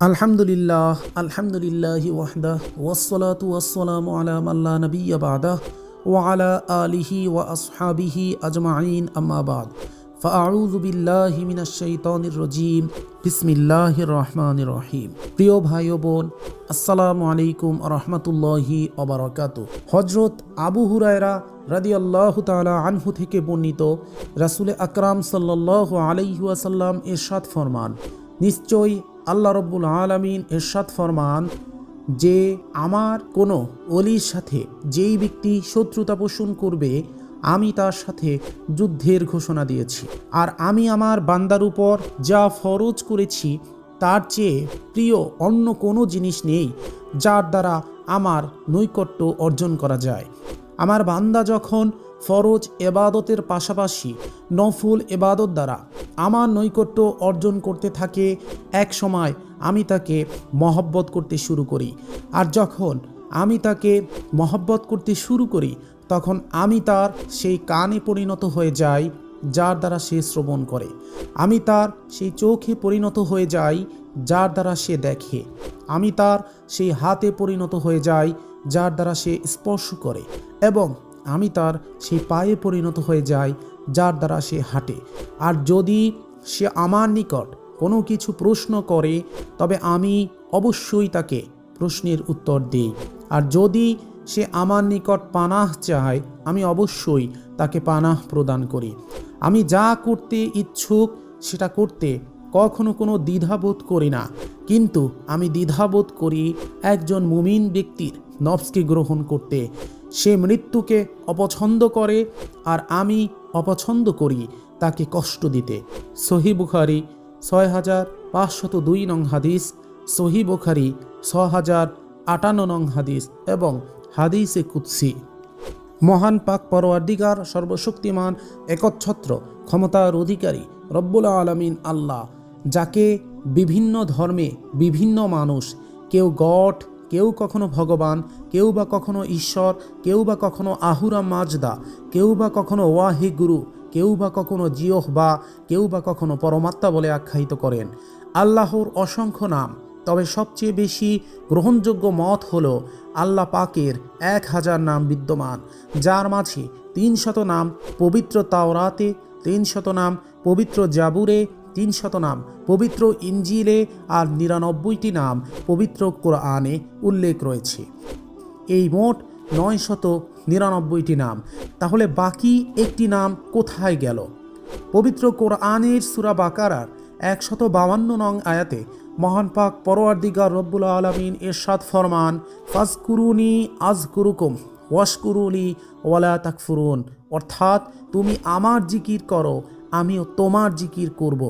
আলহামদুলিল্লাহ আলহামদুলিল্লাহ ওয়াহদা, ওয়াসসালাতু ওয়াসসালামু আলা মাল্লা নবিয়্যা বাদা, ওয়া আলা আলিহি ওয়া আসহাবিহি আজমাইন, আম্মা বাদ। ফাআউযু বিল্লাহি মিনাশ শাইতানির রাজীম, বিসমিল্লাহির রহমানির রহিম। প্রিয় ভাই বোন, আসসালামু আলাইকুম রহমতুল্লাহি অবরাকাতু হজরত আবু হুরায়রা রাদিয়াল্লাহু তাআলা আনহু থেকে বর্ণিত রাসূল আকরাম সাল্লাল্লাহু আলাইহি ওয়াসাল্লাম ইরশাদ ফরমান, নিশ্চয়ই আল্লাহ রব্বুল আলমিন এরশাদ ফরমান যে আমার কোনো অলির সাথে যেই ব্যক্তি শত্রুতা পোষণ করবে, আমি তার সাথে যুদ্ধের ঘোষণা দিয়েছি। আর আমি আমার বান্দার উপর যা ফরজ করেছি, তার চেয়ে প্রিয় অন্য কোনো জিনিস নেই, যার দ্বারা আমার নৈকট্য অর্জন করা যায়। আমার বান্দা যখন ফরজ এবাদতের পাশাপাশি নফুল এবাদত দ্বারা আমার নৈকট্য অর্জন করতে থাকে, এক সময় আমি তাকে মহব্বত করতে শুরু করি। আর যখন আমি তাকে মহব্বত করতে শুরু করি, তখন আমি তার সেই কানে পরিণত হয়ে যাই, যার দ্বারা সে শ্রবণ করে। আমি তার সেই চোখে পরিণত হয়ে যাই যার দ্বারা সে দেখে। আমি তার সেই হাতে পরিণত হয়ে যাই, যার দ্বারা সে স্পর্শ করে এবং আমি তার সেই পায়ে পরিণত হয়ে যাই, যার দ্বারা সে হাঁটে। আর যদি সে আমার নিকট কোনো কিছু প্রশ্ন করে, তবে আমি অবশ্যই তাকে প্রশ্নের উত্তর দিই। আর যদি সে আমার নিকট পানাহ চায়, আমি অবশ্যই তাকে পানাহ প্রদান করি। আমি যা করতে ইচ্ছুক, সেটা করতে কখনো কোনো দ্বিধাবোধ করি না। কিন্তু আমি দ্বিধাবোধ করি একজন মুমিন ব্যক্তির নফসকে গ্রহণ করতে। সে মৃত্যুকে অপছন্দ করে আর আমি অপছন্দ করি তাকে কষ্ট দিতে। সহি বুখারি ছয় হাজার পাঁচশত দুই নং হাদিস, সহি বুখারি ছ হাজার আটান্ন নং হাদিস এবং হাদিসে কুৎসি মহান পাক পরওয়ার্দিগার সর্বশক্তিমান একচ্ছত্র ক্ষমতার অধিকারী রব্বুল আলমিন আল্লাহ যাকে বিভিন্ন ধর্মে বিভিন্ন মানুষ, কেউ গড, কেউ কখনো ভগবান, কেউ বা কখনো ঈশ্বর, কেউ বা কখনো আহুরা মাজদা, কেউ বা কখনো ওয়াহি গুরু, কেউ বা কখনো জিওহ বা কেউ বা কখনো পরমাত্মা বলে আখ্যায়িত করেন। আল্লাহর অসংখ্য নাম, তবে সবচেয়ে বেশি গ্রহণযোগ্য মত হল আল্লাহ পাকের এক হাজার নাম বিদ্যমান, যার মাঝে তিন শত নাম পবিত্র তাওরাতে, তিন শত নাম পবিত্র জাবুরে তিন শত নাম, পবিত্র ইঞ্জিলে আর নিরানব্বইটি নাম পবিত্র কোরআনে উল্লেখ রয়েছে। এই মোট নয় শত নিরানব্বইটি নাম। তাহলে বাকি একটি নাম কোথায় গেল? পবিত্র কোরআনের সুরা বাকারার একশত বাউান্ন নং আয়াতে মহান পাক পরোয়ারদিগার রব্বুল আলমিন এরশাদ ফরমান, ফাজকুরুনি আজকুরুকুম ওয়াশকুরুলি ওয়ালা তাকফুরুন। অর্থাৎ তুমি আমার জিকির করো, আমিও তোমার জিকির করব।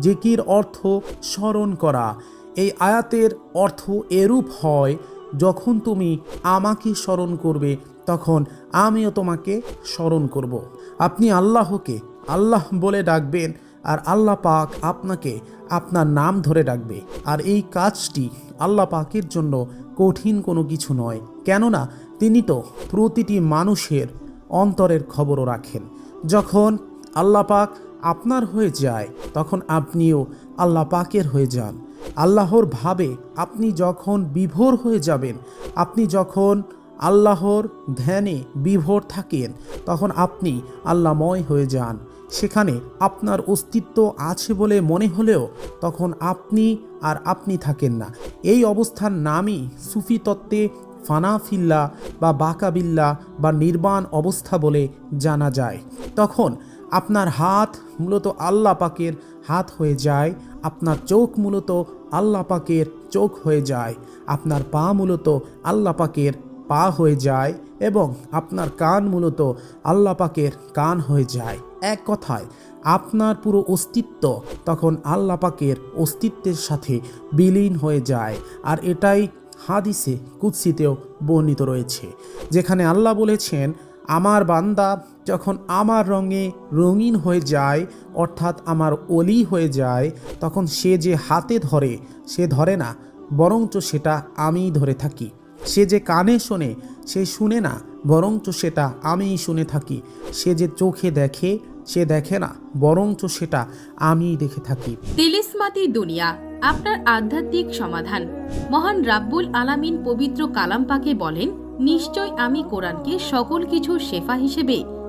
জিকির অর্থ স্মরণ করা। এই আয়াতের অর্থ এরূপ হয়, যখন তুমি আমাকে স্মরণ করবে, তখন আমিও তোমাকে স্মরণ করব। আপনি আল্লাহকে, আল্লাহ বলে ডাকবেন আর আল্লাহ পাক আপনাকে আপনার নাম ধরে ডাকবে। আর এই কাজটি আল্লাহ পাকের জন্য কঠিন কোনো কিছু নয়। কেননা তিনি তো প্রতিটি মানুষের অন্তরের খবরও রাখেন। যখন আল্লাহ পাক আপনার হয়ে যায়, তখন আপনিও আল্লাহ পাকের হয়ে যান। আল্লাহর ভাবে আপনি যখন বিভোর হয়ে যাবেন, আপনি যখন আল্লাহর ধ্যানে বিভোর থাকেন, তখন আপনি আল্লাময় হয়ে যান। সেখানে আপনার অস্তিত্ব আছে বলে মনে হলেও তখন আপনি আর আপনি থাকেন না। এই অবস্থার নামই সুফি তত্ত্বে ফানাফিল্লা বা বাকাবিল্লা বা নির্বাণ অবস্থা বলে জানা যায়। তখন আপনার হাত মূলত আল্লাহ পাকের হাত হয়ে যায়, আপনার চোখ মূলত আল্লাহ পাকের চোখ হয়ে যায়, আপনার পা মূলত আল্লাহ পাকের পা হয়ে যায় এবং আপনার কান মূলত আল্লাহ পাকের কান হয়ে যায়। এক কথায়, আপনার পুরো অস্তিত্ব তখন আল্লাহ পাকের অস্তিত্বের সাথে বিলীন হয়ে যায় আর এটাই হাদিসে কুৎসিতেও বর্ণিত রয়েছে, যেখানে আল্লাহ বলেছেন, আমার বান্দা যখন আমার রঙে রঙিন হয়ে যায়, অর্থাৎ আমার অলি হয়ে যায়, তখন সে যে হাতে ধরে, সে ধরে না, বরঞ্চ সেটা আমিই ধরে থাকি। সে যে কানে শোনে, সে শুনে না, বরঞ্চ সেটা আমিই শুনে থাকি। সে যে চোখে দেখে, সে দেখে না, বরঞ্চ সেটা আমিই দেখে থাকি। তিলিসমাতি দুনিয়া, আপনার আধ্যাত্মিক সমাধান। মহান রাব্বুল আলামিন পবিত্র কালাম পাকে বলেন, নিশ্চয় আমি কোরআনকে সকল কিছু শেফা হিসেবে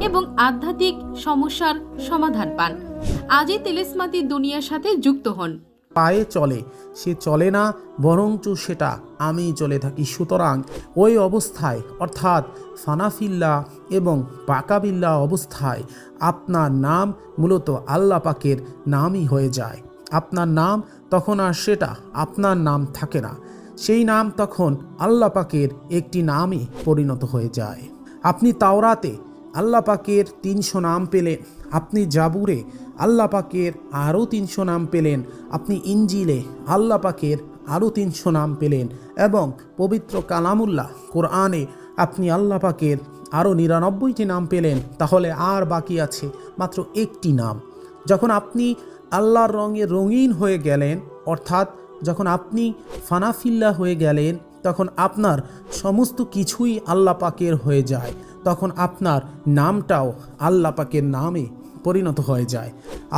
এবং আধ্যাত্মিক সমস্যার সমাধান পান। আজই তেলেসমাতি দুনিয়ার সাথে যুক্ত হন। পায়ে চলে, সে চলে না, বরঞ্চ সেটা আমি চলে থাকি। সুতরাং ওই অবস্থায়, অর্থাৎ ফানাফিল্লা এবং পাকাবিল্লা অবস্থায়, আপনার নাম মূলত আল্লাহ পাকের নামই হয়ে যায়। আপনার নাম, তখন আর সেটা আপনার নাম থাকে না। সেই নাম তখন আল্লাহ পাকের একটি নামই পরিণত হয়ে যায়। আপনি তাওরাতে আল্লাহ পাকের তিনশো নাম পেলেন। আপনি জাবুরে আল্লাহ পাকের আরও তিনশো নাম পেলেন। আপনি ইঞ্জিলে আল্লাহ পাকের আরও তিনশো নাম পেলেন এবং পবিত্র কালামুল্লাহ কোরআনে আপনি আল্লাহ পাকের আরও নিরানব্বইটি নাম পেলেন। তাহলে আর বাকি আছে মাত্র একটি নাম। যখন আপনি আল্লাহর রঙে রঙিন হয়ে গেলেন, অর্থাৎ যখন আপনি ফানাফিল্লা হয়ে গেলেন, তখন আপনার সমস্ত কিছুই আল্লাহ পাকের হয়ে যায়। তখন আপনার নামটাও আল্লাহ পাকের নামে পরিণত হয়ে যায়।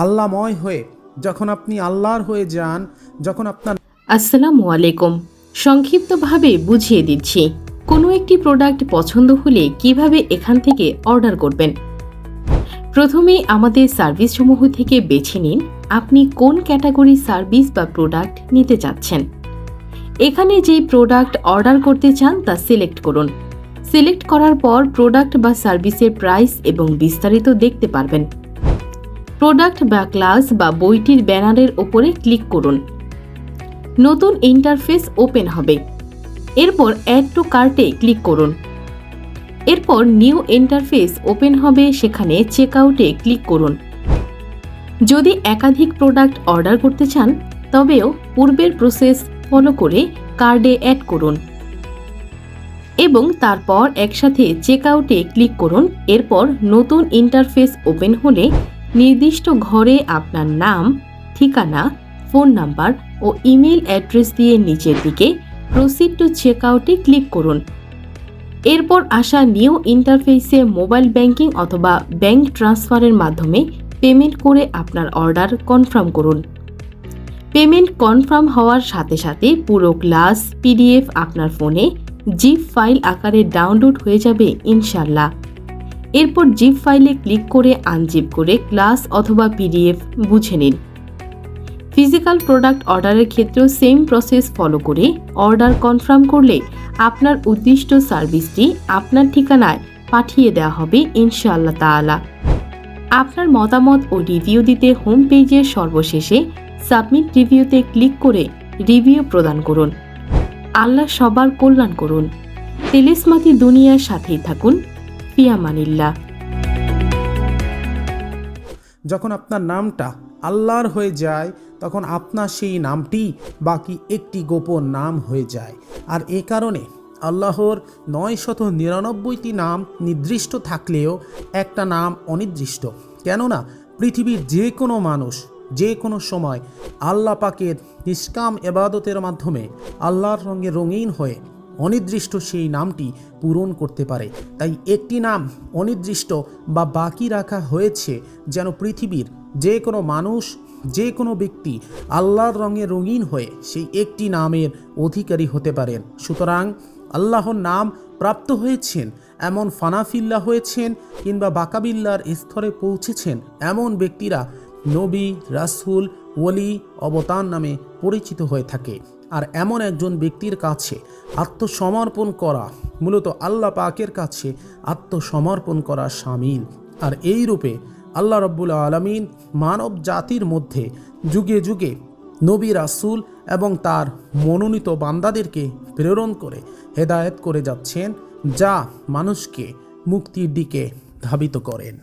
আল্লাময় হয়ে যখন আপনি আল্লাহর হয়ে যান, যখন আপনার আসসালামু আলাইকুম। সংক্ষিপ্তভাবে বুঝিয়ে দিচ্ছি, কোনো একটি প্রোডাক্ট পছন্দ হলে কীভাবে এখান থেকে অর্ডার করবেন? প্রথমেই আমাদের সার্ভিসসমূহ থেকে বেছে নিন, আপনি কোন ক্যাটাগরি সার্ভিস বা প্রোডাক্ট নিতে চাচ্ছেন। এখানে যে প্রোডাক্ট অর্ডার করতে চান তা সিলেক্ট করুন। সিলেক্ট করার পর প্রোডাক্ট বা সার্ভিসের প্রাইস এবং বিস্তারিত দেখতে পারবেন। প্রোডাক্ট বা ক্লাস বা বইটির ব্যানারের ওপরে ক্লিক করুন। নতুন ইন্টারফেস ওপেন হবে। এরপর অ্যাড টু কার্টে ক্লিক করুন। এরপর নিউ ইন্টারফেস ওপেন হবে, সেখানে চেক আউটে ক্লিক করুন। যদি একাধিক প্রোডাক্ট অর্ডার করতে চান, তবেও পূর্বের প্রসেস ফলো করে কার্ডে অ্যাড করুন। এবং তারপর একসাথে চেক আউটে ক্লিক করুন। এরপর নতুন ইন্টারফেস ওপেন হলে নির্দিষ্ট ঘরে আপনার নাম, ঠিকানা, ফোন নাম্বার ও ইমেল অ্যাড্রেস দিয়ে নিচের দিকে প্রসিড টু চেক আউটে ক্লিক করুন। এরপর আসা নিউ ইন্টারফেসে মোবাইল ব্যাংকিং অথবা ব্যাংক ট্রান্সফারের মাধ্যমে পেমেন্ট করে আপনার অর্ডার কনফার্ম করুন। পেমেন্ট কনফার্ম হওয়ার সাথে সাথে পুরো ক্লাস পিডিএফ আপনার ফোনে জিপ ফাইল আকারে ডাউনলোড হয়ে যাবে ইনশাল্লাহ এরপর জিপ ফাইলে ক্লিক করে আনজিপ করে ক্লাস অথবা পিডিএফ বুঝে নিন। ফিজিক্যাল প্রোডাক্ট অর্ডারের ক্ষেত্রেও সেম প্রসেস ফলো করে অর্ডার কনফার্ম করলে আপনার উদ্দিষ্ট সার্ভিসটি আপনার ঠিকানায় পাঠিয়ে দেওয়া হবে, ইনশাআল্লাহ তাআলা। আপনার মতামত ও রিভিউ দিতে হোম পেজের সর্বশেষে সাবমিট রিভিউতে ক্লিক করে রিভিউ প্রদান করুন। আল্লাহ সবার কল্যাণ করুন। তেলেসমাতি দুনিয়ার সাথেই থাকুন। ফিয়ামানিল্লাহ যখন আপনার নামটা আল্লাহর হয়ে যায়, তখন আপনার সেই নামটি বাকি একটি গোপন নাম হয়ে যায়। আর এ কারণে আল্লাহর নয় শত নিরানব্বইটি নাম নির্দিষ্ট থাকলেও একটা নাম অনির্দিষ্ট। কেননা, পৃথিবীর যে কোনো মানুষ যে কোনো সময় আল্লাহ পাকের নিষ্কাম এবাদতের মাধ্যমে আল্লাহর রঙে রঙিন হয়ে অনির্দিষ্ট সেই নামটি পূরণ করতে পারে। তাই একটি নাম অনির্দিষ্ট বা বাকি রাখা হয়েছে যেন পৃথিবীর যে কোনো মানুষ, যে কোনো ব্যক্তি আল্লাহর রঙে রঙিন হয়ে সেই একটি নামের অধিকারী হতে পারেন। সুতরাং আল্লাহর নাম প্রাপ্ত হয়েছেন, এমন ফানাফিল্লা হয়েছেন কিংবা বাকাবিল্লার স্তরে পৌঁছেছেন এমন ব্যক্তিরা নবী, রাসুল, ওলি, অবতার নামে পরিচিত হয়ে থাকে। আর এমন একজন ব্যক্তির কাছে আত্মসমর্পণ করা মূলত আল্লাহ পাকের কাছে আত্মসমর্পণ করা সামিল। আর এই রূপে আল্লাহ রব্বুল আলমিন মানব জাতির মধ্যে যুগে যুগে নবী, রাসূল এবং তার মনোনীত বান্দাদেরকে প্রেরণ করে, হেদায়েত করে যাচ্ছেন, যা মানুষকে মুক্তির দিকে ধাবিত করেন।